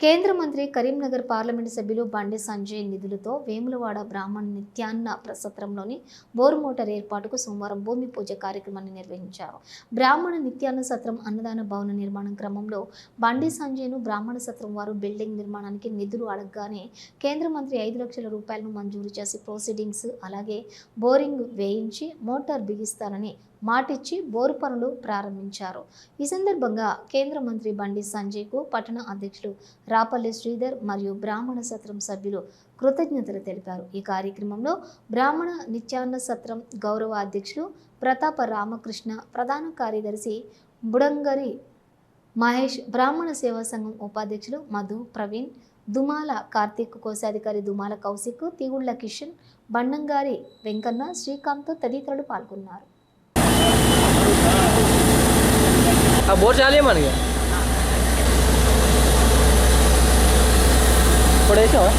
కేంద్ర మంత్రి కరీంనగర్ పార్లమెంటు సభ్యులు బండి సంజయ్ నిధులతో వేములవాడ బ్రాహ్మణ నిత్యాన్న ప్రసత్రంలోని బోర్ మోటార్ ఏర్పాటుకు సోమవారం భూమి పూజ కార్యక్రమాన్ని నిర్వహించారు. బ్రాహ్మణ నిత్యాన్న సత్రం అన్నదాన భవన నిర్మాణం క్రమంలో బండి సంజయ్ను బ్రాహ్మణ సత్రం వారు బిల్డింగ్ నిర్మాణానికి నిధులు అడగగానే కేంద్ర మంత్రి ఐదు లక్షల రూపాయలను మంజూరు చేసి ప్రొసీడింగ్స్ అలాగే బోరింగ్ వేయించి మోటార్ బిగిస్తారని మాటిచ్చి బోరు పనులు ప్రారంభించారు. ఈ సందర్భంగా కేంద్ర మంత్రి బండి సంజయ్కు పట్టణ అధ్యక్షులు రాపల్లి శ్రీధర్ మరియు బ్రాహ్మణ సత్రం సభ్యులు కృతజ్ఞతలు తెలిపారు. ఈ కార్యక్రమంలో బ్రాహ్మణ నిత్యాన్న సత్రం గౌరవ అధ్యక్షులు ప్రతాప రామకృష్ణ ప్రధాన కార్యదర్శి బుడంగరి మహేష్ బ్రాహ్మణ సేవా సంఘం ఉపాధ్యక్షులు మధు ప్రవీణ్ దుమాల కార్తీక్ కోశాధికారి దుమాల కౌశిక్ తీగుళ్ళ కిషన్ బండంగారి వెంకన్న శ్రీకాంత్ తదితరులు పాల్గొన్నారు. ఆ బోర్ చాలే మనకి. ఇప్పుడు వేసావా?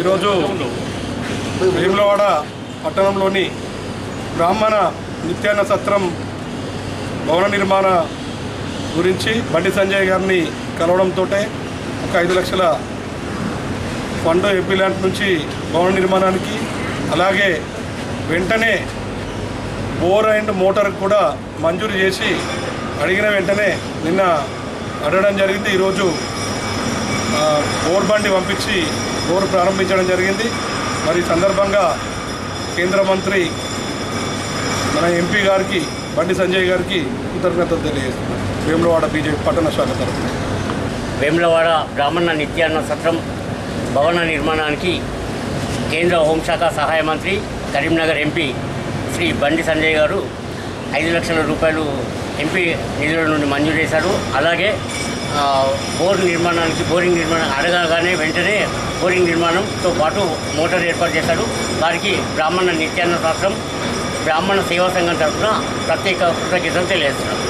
ఈరోజు వేములవాడ పట్టణంలోని బ్రాహ్మణ నిత్యాన్న సత్రం భవన నిర్మాణ గురించి బండి సంజయ్ గారిని కలవడంతో ఒక ఐదు లక్షల ఫండ్ ఎంపీ ల్యాండ్ నుంచి భవన నిర్మాణానికి అలాగే వెంటనే బోర్ అండ్ మోటార్ కూడా మంజూరు చేసి అడిగిన వెంటనే నిన్న అడగడం జరిగింది. ఈరోజు బోర్ బండి పంపించి బోర్ ప్రారంభించడం జరిగింది. మరి సందర్భంగా కేంద్ర మంత్రి మన ఎంపీ గారికి బండి సంజయ్ గారికి కృతజ్ఞతలు తెలియజేస్తున్నాను వేములవాడ బీజేపీ పట్టణ శాఖ తరఫున. వేములవాడ బ్రాహ్మణ నిత్యాన్న సత్రం భవన నిర్మాణానికి కేంద్ర హోంశాఖ సహాయ మంత్రి కరీంనగర్ ఎంపీ శ్రీ బండి సంజయ్ గారు ఐదు లక్షల రూపాయలు ఎంపీ నిధుల నుండి మంజూరు చేశారు. అలాగే బోర్ నిర్మాణానికి బోరింగ్ నిర్మాణం అడగగానే వెంటనే బోరింగ్ నిర్మాణంతో పాటు మోటార్ ఏర్పాటు చేశారు. వారికి బ్రాహ్మణ నిత్యాన్న శాస్త్రం బ్రాహ్మణ సేవా సంఘం తరఫున ప్రత్యేక కృతజ్ఞతలు తెలియజేస్తున్నాం.